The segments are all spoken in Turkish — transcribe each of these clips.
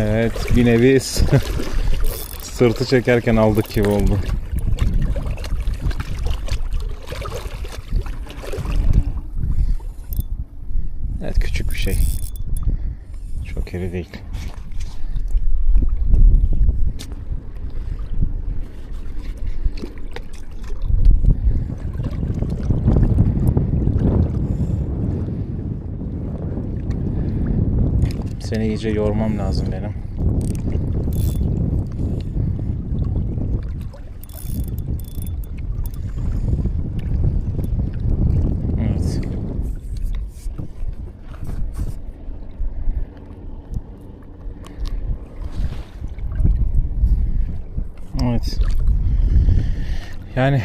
Evet bir nevi sırtı çekerken aldık gibi oldu. Evet küçük bir şey. Çok iri değil. Seni iyice yormam lazım benim. Evet. Evet. Yani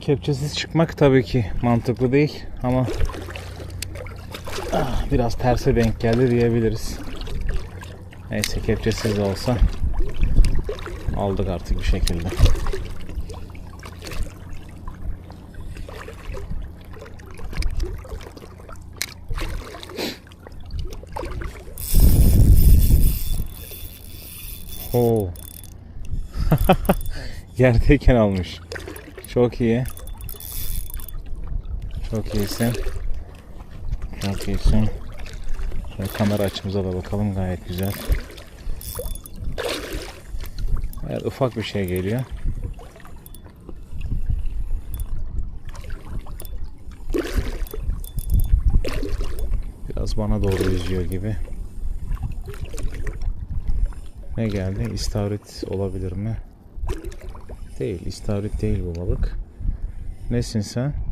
kepçesiz çıkmak tabii ki mantıklı değil ama ah, biraz terse denk geldi diyebiliriz. Neyse kepçesiz olsa aldık artık bir şekilde. Oo. Yerdeyken almış. Çok iyi. Çok iyisin. Çok iyisin. Şöyle kamera açımıza da bakalım gayet güzel. Evet ufak bir şey geliyor. Biraz bana doğru yüzüyor gibi. Ne geldi? İstavrit olabilir mi? Değil. istavrit değil bu balık. Nesin sen?